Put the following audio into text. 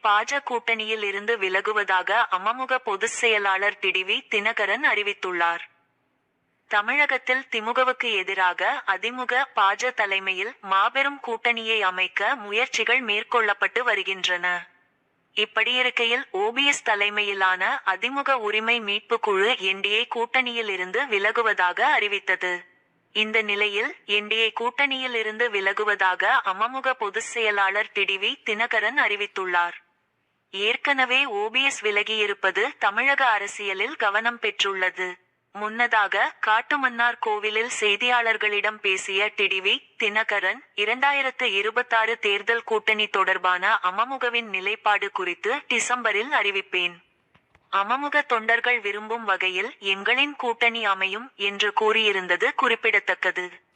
பாஜ கூட்டணியில் இருந்து விலகுவதாக அமமுக பொதுச் செயலாளர் டிடிவி தினகரன் அறிவித்துள்ளார். தமிழகத்தில் திமுகவுக்கு எதிராக அதிமுக பாஜ தலைமையில் மாபெரும் கூட்டணியை அமைக்க முயற்சிகள் மேற்கொள்ளப்பட்டு வருகின்றன. இப்படியிருக்கையில் ஓபிஎஸ் தலைமையிலான அதிமுக உரிமை மீட்பு குழு என்டிஏ கூட்டணியில் இருந்து விலகுவதாக அறிவித்தது. இந்த நிலையில் என்டிஏ கூட்டணியில் இருந்து விலகுவதாக அமமுக பொதுச் செயலாளர் டிடிவி தினகரன் அறிவித்துள்ளார். ஏற்கனவே ஓபிஎஸ் விலகியிருப்பது தமிழக அரசியலில் கவனம் பெற்றுள்ளது. முன்னதாக காட்டுமன்னார் கோவிலில் செய்தியாளர்களிடம் பேசிய டிடிவி தினகரன் இரண்டாயிரத்து இருபத்தாறு தேர்தல் கூட்டணி தொடர்பான அமமுகவின் நிலைப்பாடு குறித்து டிசம்பரில் அறிவிப்பேன். அமமுக தொண்டர்கள் விரும்பும் வகையில் எங்களின் கூட்டணி அமையும் என்று கூறியிருந்தது குறிப்பிடத்தக்கது.